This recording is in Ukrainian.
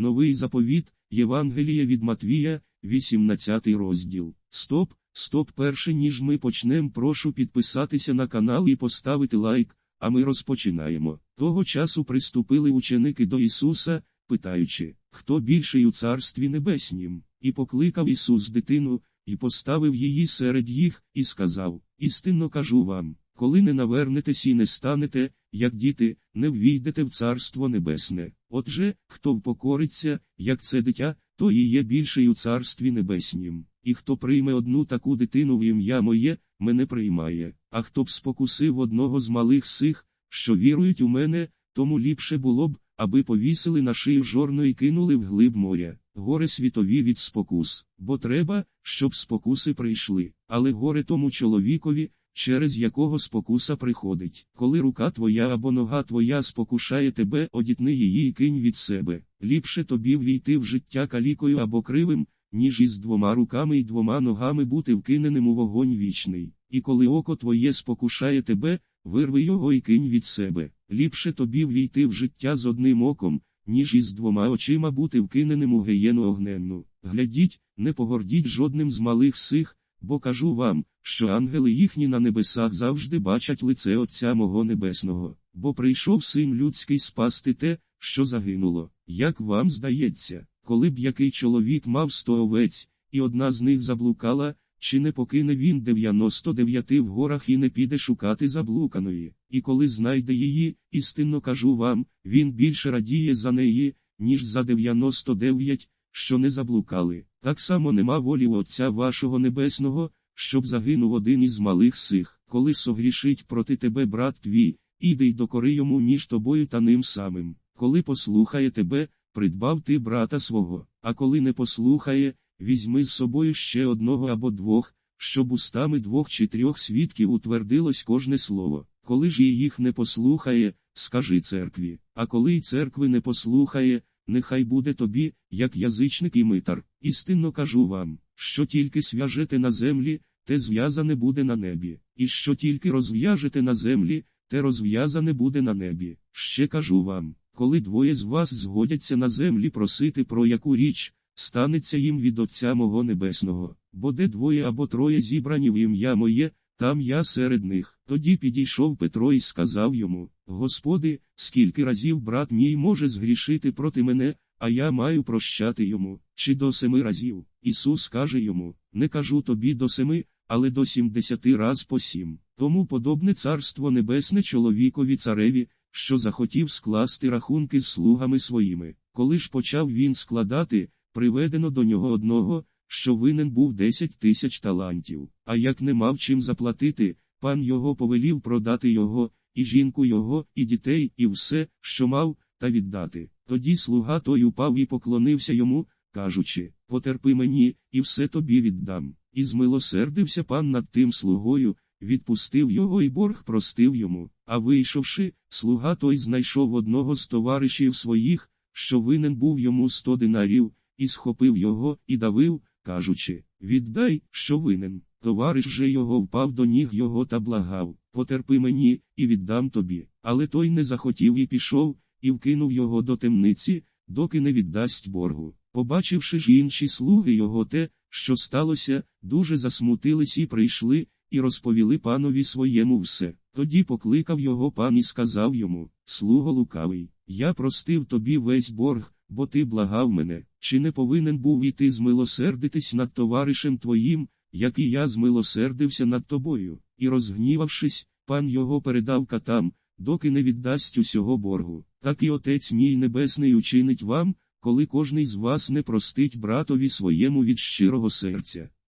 Новий заповіт, Євангеліє від Матвія, 18 розділ. Стоп, стоп, перше ніж ми почнемо, прошу підписатися на канал і поставити лайк, а ми розпочинаємо. Того часу приступили ученики до Ісуса, питаючи, хто більший у царстві небеснім, і покликав Ісус дитину, і поставив її серед їх, і сказав: Істинно кажу вам, коли не навернетесь і не станете, як діти, не ввійдете в царство небесне. Отже, хто впокориться, як це дитя, то і є більший у царстві небеснім. І хто прийме одну таку дитину в ім'я моє, мене приймає. А хто б спокусив одного з малих сих, що вірують у мене, тому ліпше було б, аби повісили на шию жорно і кинули в глиб моря. Горе світові від спокус, бо треба, щоб спокуси прийшли, але горе тому чоловікові, через якого спокуса приходить. Коли рука твоя або нога твоя спокушає тебе, одітни її і кинь від себе. Ліпше тобі ввійти в життя калікою або кривим, ніж із двома руками і двома ногами бути вкиненим у вогонь вічний. І коли око твоє спокушає тебе, вирви його і кинь від себе. Ліпше тобі ввійти в життя з одним оком, ніж із двома очима бути вкиненим у геєну огненну. Глядіть, не погордіть жодним з малих сих, бо кажу вам, що ангели їхні на небесах завжди бачать лице Отця мого Небесного, бо прийшов син людський спасти те, що загинуло. Як вам здається, коли б який чоловік мав сто овець, і одна з них заблукала, чи не покине він 99 в горах і не піде шукати заблуканої, і коли знайде її, істинно кажу вам, він більше радіє за неї, ніж за 99, що не заблукали. Так само нема волі у Отця вашого Небесного, щоб загинув один із малих сих, коли согрішить проти тебе брат твій, іди й докори йому між тобою та ним самим. Коли послухає тебе, придбав ти брата свого, а коли не послухає, візьми з собою ще одного або двох, щоб устами двох чи трьох свідків утвердилось кожне слово. Коли ж їх не послухає, скажи церкві, а коли й церкви не послухає, нехай буде тобі, як язичник і митар. Істинно кажу вам, що тільки свяжете на землі, те зв'язане буде на небі, і що тільки розв'яжете на землі, те розв'язане буде на небі. Ще кажу вам, коли двоє з вас згодяться на землі просити про яку річ, станеться їм від Отця мого Небесного, бо де двоє або троє зібрані в ім'я моє, там я серед них. Тоді підійшов Петро і сказав йому: Господи, скільки разів брат мій може згрішити проти мене, а я маю прощати йому, чи до семи разів. Ісус каже йому: Не кажу тобі до семи, але до сімдесяти раз по сім. Тому подобне царство небесне чоловікові цареві, що захотів скласти рахунки з слугами своїми. Коли ж почав він складати, приведено до нього одного, що винен був десять тисяч талантів. А як не мав чим заплатити, пан його повелів продати його, і жінку його, і дітей, і все, що мав, та віддати. Тоді слуга той упав і поклонився йому, кажучи: Потерпи мені, і все тобі віддам. І змилосердився пан над тим слугою, відпустив його і борг простив йому. А вийшовши, слуга той знайшов одного з товаришів своїх, що винен був йому сто динарів, і схопив його, і давив, кажучи: Віддай, що винен. Товариш же його впав до ніг його та благав, потерпи мені, і віддам тобі. Але той не захотів і пішов, і вкинув його до темниці, доки не віддасть боргу. Побачивши ж інші слуги його те, що сталося, дуже засмутились і прийшли, і розповіли панові своєму все. Тоді покликав його пан і сказав йому: Слуго лукавий, я простив тобі весь борг, бо ти благав мене, чи не повинен був і ти змилосердитись над товаришем твоїм, як і я змилосердився над тобою, і розгнівавшись, пан його передав катам, доки не віддасть усього боргу. Так і Отець мій Небесний учинить вам, коли кожний з вас не простить братові своєму від щирого серця.